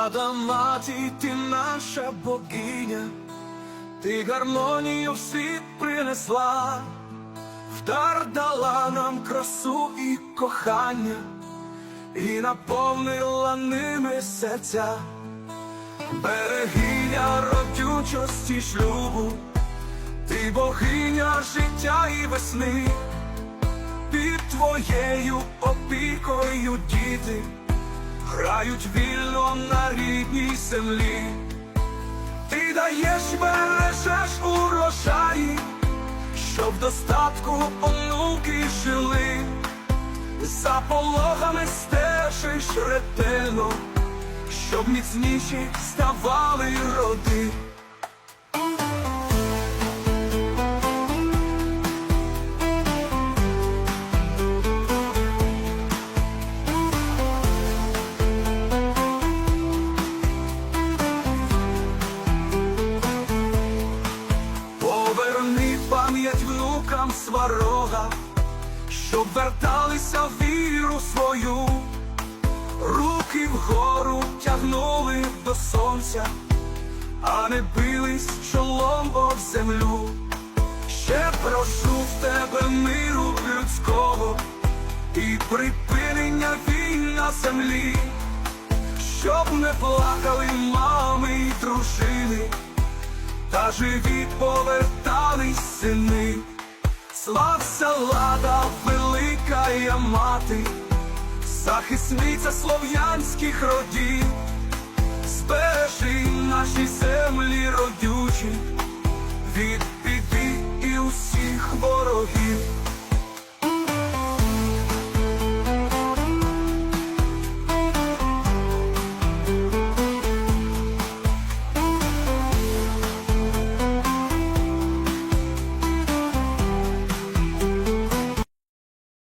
Влада маті, ти наша богиня, ти гармонію в світ принесла, в дар дала нам красу і кохання, і наповнила ними серця, берегиня родючості шлюбу, ти богиня життя і весни, під твоєю опікою діти грають вільно на рідній землі. Ти даєш бережеш урожаї, щоб достатку онуки жили, за пологами стежиш ретельно, щоб міцніші ставали роди. Пам'ять внукам сварога, щоб верталися в віру свою, руки вгору тягнули до сонця, а не бились чолом об землю. Ще прошу в тебе миру людського і припинення війн на землі, щоб не плакали мами й дружини та живі повертались сини. Слався лада, велика я мати, захисниця слов'янських родів, збережи наші землі родючі від біди і усіх ворогів.